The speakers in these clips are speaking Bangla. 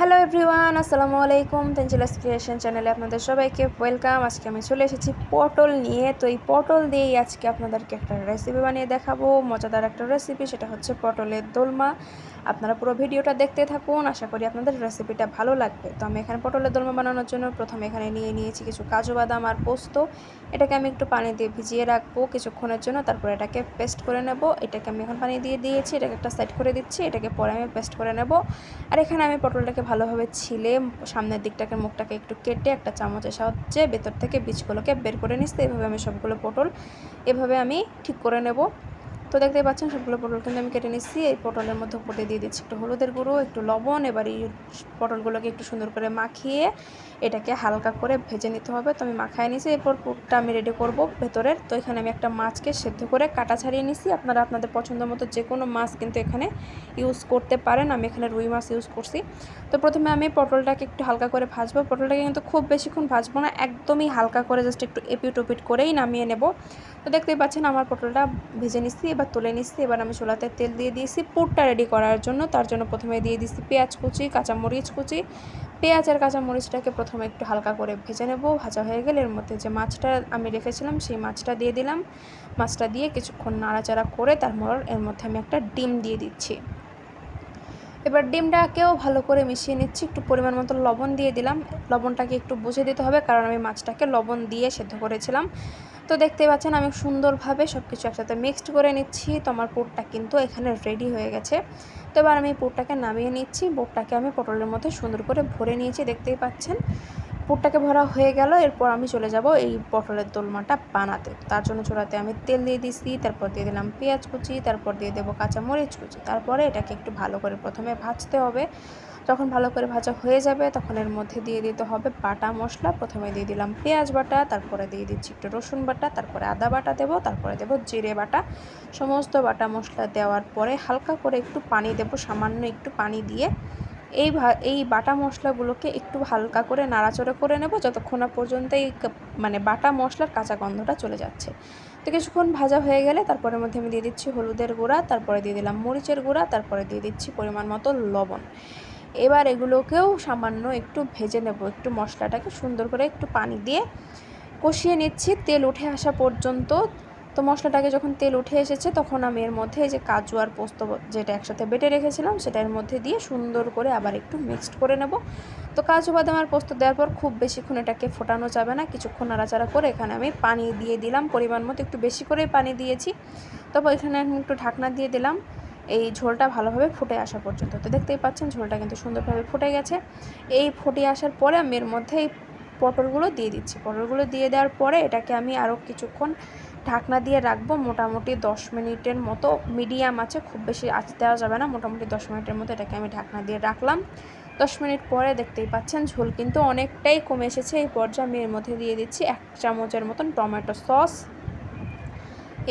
হ্যালো এভরিওয়ান আসসালামু আলাইকুম তেঞ্জিলাস ক্রিয়েশন চ্যানেলে আপনাদের সবাইকে ওয়েলকাম আজকে আমি চলে এসেছি পটল নিয়ে। তো এই পটল দিয়েই আজকে আপনাদেরকে একটা রেসিপি বানিয়ে দেখাবো। মজাদার একটা রেসিপি সেটা হচ্ছে পটলের দোলমা। আপনারা পুরো ভিডিওটা দেখতে থাকুন। আশা করি আপনাদের রেসিপিটা ভালো লাগবে। তো আমি এখানে পটলের দোলমা বানানোর জন্য প্রথমে এখানে নিয়ে নিয়েছি কিছু কাজু বাদাম আর পোস্ত। এটাকে আমি একটু পানি দিয়ে ভিজিয়ে রাখব কিছুক্ষণের জন্য। তারপর এটাকে পেস্ট করে নেব। এটাকে আমি এখন পানি দিয়ে দিয়েছি। এটাকে একটা সাইড করে দিচ্ছি। এটাকে পরে আমি পেস্ট করে নেব। আর এখানে আমি পটলটাকে ভালোভাবে ছিলে, সামনের দিকটাকে, মুখটাকে একটু কেটে একটা চামচের সাহায্যে ভেতর থেকে বীজগুলোকে বের করে নিচ্ছি এভাবে আমি সবগুলো পটল এভাবে আমি ঠিক করে নেব। তো দেখতে পাচ্ছেন সবগুলো পটল কিন্তু আমি কেটে নিচ্ছি। এই পটলের মধ্যে পটে দিয়ে দিচ্ছি একটু হলুদের গুঁড়ো, একটু লবণ, এবার এই পটলগুলোকে একটু সুন্দর করে মাখিয়ে এটাকে হালকা করে ভেজে নিতে হবে। তো আমি মাখায় নিছি এরপর পুরটা আমি রেডি করব ভেতরের। তো এখানে আমি একটা মাছকে সেদ্ধ করে কাটা ছাড়িয়ে নিছি আপনারা আপনাদের পছন্দ মতো যে কোনো মাছ কিন্তু এখানে ইউজ করতে পারেন। আমি এখানে রুই মাছ ইউজ করছি। তো প্রথমে আমি পটলটাকে একটু হালকা করে ভাজবো। পটলটাকে কিন্তু খুব বেশিক্ষণ ভাজবো না, একদমই হালকা করে জাস্ট একটু এপিট ওপিট করেই নামিয়ে নেব। তো দেখতেই পাচ্ছেন আমার পটলটা ভেজে নিচ্ছি। এবার তুলে নিচ্ছি, এবার আমি চুলাতে তেল দিয়ে দিয়েছি। পুরটা রেডি করার জন্য তার জন্য প্রথমে দিয়ে দিচ্ছি পেঁয়াজ কুচি, কাঁচামরিচ কুচি। পেঁয়াজ আর কাঁচামরিচটাকে প্রথমে একটু হালকা করে ভেজে নেব। ভাজা হয়ে গেলে এর মধ্যে যে মাছটা আমি রেখেছিলাম, সেই মাছটা দিয়ে দিলাম। মাছটা দিয়ে কিছুক্ষণ নাড়াচাড়া করে তারপর এর মধ্যে আমি একটা ডিম দিয়ে দিচ্ছি। এবার ডিমটাকেও ভালো করে মিশিয়ে নিচ্ছি। একটু পরিমাণ মতো লবণ দিয়ে দিলাম। লবণটাকে একটু বুঝে দিতে হবে, কারণ আমি মাছটাকে লবণ দিয়ে সেদ্ধ করেছিলাম। তো দেখতে পাচ্ছেন, আমি সুন্দরভাবে সব কিছু একসাথে মিক্সড করে নিচ্ছি। তো আমার পুরটা কিন্তু এখানে রেডি হয়ে গেছে। তো এবার আমি পুরটাকে নামিয়ে নিচ্ছি। পুরটাকে আমি পটলের মধ্যে সুন্দর করে ভরে নিয়েছি, দেখতেই পাচ্ছেন। পুরটাকে ভরা হয়ে গেল, এরপর আমি চলে যাব এই পটলের দোলমাটা বানাতে। তার জন্য চূড়াতে আমি তেল দিয়ে দিচ্ছি তারপর দিয়ে দিলাম পেঁয়াজ কুচি, তারপর দিয়ে দেবো কাঁচা মরিচ কুচি। তারপরে এটাকে একটু ভালো করে প্রথমে ভাজতে হবে। যখন ভালো করে ভাজা হয়ে যাবে, তখন এর মধ্যে দিয়ে দিতে হবে বাটা মশলা। প্রথমে দিয়ে দিলাম পেঁয়াজ বাটা, তারপরে দিয়ে দিচ্ছি একটু রসুন বাটা, তারপরে আদা বাটা দেবো, তারপরে দেবো জিরে বাটা। সমস্ত বাটা মশলা দেওয়ার পরে হালকা করে একটু পানি দেবো, সামান্য একটু পানি দিয়ে। এই এই বাটা মশলাগুলোকে একটু হালকা করে নাড়াচড়া করে নেব, যতক্ষণ না পর্যন্ত এই মানে বাটা মশলার কাঁচা গন্ধটা চলে যাচ্ছে। তো কিছুক্ষণ ভাজা হয়ে গেলে তারপরের মধ্যে আমি দিয়ে দিচ্ছি হলুদের গুঁড়া, তারপরে দিয়ে দিলাম মরিচের গুঁড়া, তারপরে দিয়ে দিচ্ছি পরিমাণ মতো লবণ। এবার এগুলোকেও সামান্য একটু ভেজে নেব, একটু মশলাটাকে সুন্দর করে একটু পানি দিয়ে কষিয়ে নিচ্ছি। তেল উঠে আসা পর্যন্ত তো মশলাটাকে যখন তেল উঠে এসেছে তখন আমি এর মধ্যে যে কাজু আর পোস্ত যেটা একসাথে বেটে রেখেছিলাম সেটা এর মধ্যে দিয়ে সুন্দর করে আবার একটু মিক্সড করে নেব। তো কাজু, বাদাম আর পোস্ত দেওয়ার পর খুব বেশিক্ষণ এটাকে ফোটানো যাবে না, কিছুক্ষণ নাড়াচাড়া করে এখানে আমি পানি দিয়ে দিলাম, পরিমাণ মতো একটু বেশি করেই পানি দিয়েছি। তারপর এখানে আমি একটু ঢাকনা দিয়ে দিলাম। এই ঝোলটা ভালোভাবে ফুটে আসা পর্যন্ত। তো দেখতেই পাচ্ছেন ঝোলটা কিন্তু সুন্দরভাবে ফুটে গেছে। এই ফুটে আসার পরে আমি এর মধ্যে এই পটলগুলো দিয়ে দিচ্ছি। পটলগুলো দিয়ে দেওয়ার পরে এটাকে আমি আরও কিছুক্ষণ ঢাকনা দিয়ে রাখব। মোটামুটি দশ মিনিটের মতো, মিডিয়াম আছে, খুব বেশি আঁচ দেওয়া যাবে না। মোটামুটি দশ মিনিটের মতো এটাকে আমি ঢাকনা দিয়ে রাখলাম। দশ মিনিট পরে দেখতেই পাচ্ছেন ঝোল কিন্তু অনেকটাই কমে এসেছে। এই পর্যায়ে আমি এর মধ্যে দিয়ে দিচ্ছি এক চামচের মতন টমেটো সস।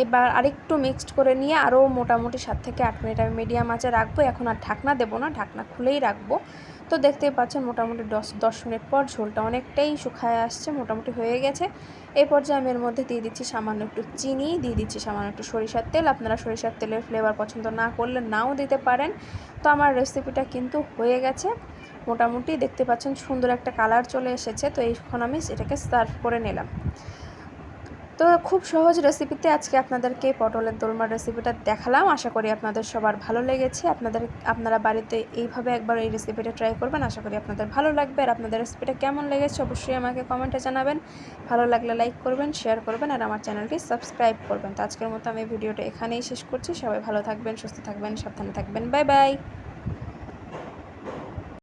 এবার আরেকটু মিক্সড করে নিয়ে আরও মোটামুটি সাত থেকে আট মিনিট আমি মিডিয়াম আঁচে রাখব। এখন আর ঢাকনা দেবো না, ঢাকনা খুলেই রাখব। তো দেখতেই পাচ্ছেন মোটামুটি দশ দশ মিনিট পর ঝোলটা অনেকটাই শুকায় আসছে, মোটামুটি হয়ে গেছে। এই পর্যায়ে আমি এর মধ্যে দিয়ে দিচ্ছি সামান্য একটু চিনি, দিয়ে দিচ্ছি সামান্য একটু সরিষার তেল। আপনারা সরিষার তেলের ফ্লেভার পছন্দ না করলে নাও দিতে পারেন। তো আমার রেসিপিটা কিন্তু হয়ে গেছে। মোটামুটি দেখতে পাচ্ছেন সুন্দর একটা কালার চলে এসেছে। তো এইখন আমি এটাকে সার্ভ করে নিলাম। তো খুব সহজ রেসিপিতে আজকে আপনাদেরকে পটলের দোলমার রেসিপিটা দেখালাম। আশা করি আপনাদের সবার ভালো লেগেছে। আপনাদের, আপনারা বাড়িতে এইভাবে একবার এই রেসিপিটা ট্রাই করবেন। আশা করি আপনাদের ভালো লাগবে। আর আপনাদের রেসিপিটা কেমন লেগেছে অবশ্যই আমাকে কমেন্টে জানাবেন। ভালো লাগলে লাইক করবেন শেয়ার করবেন আর আমার চ্যানেলটি সাবস্ক্রাইব করবেন। তো আজকের মতো আমি ভিডিওটা এখানেই শেষ করছি। সবাই ভালো থাকবেন, সুস্থ থাকবেন, সাবধানে থাকবেন। Bye bye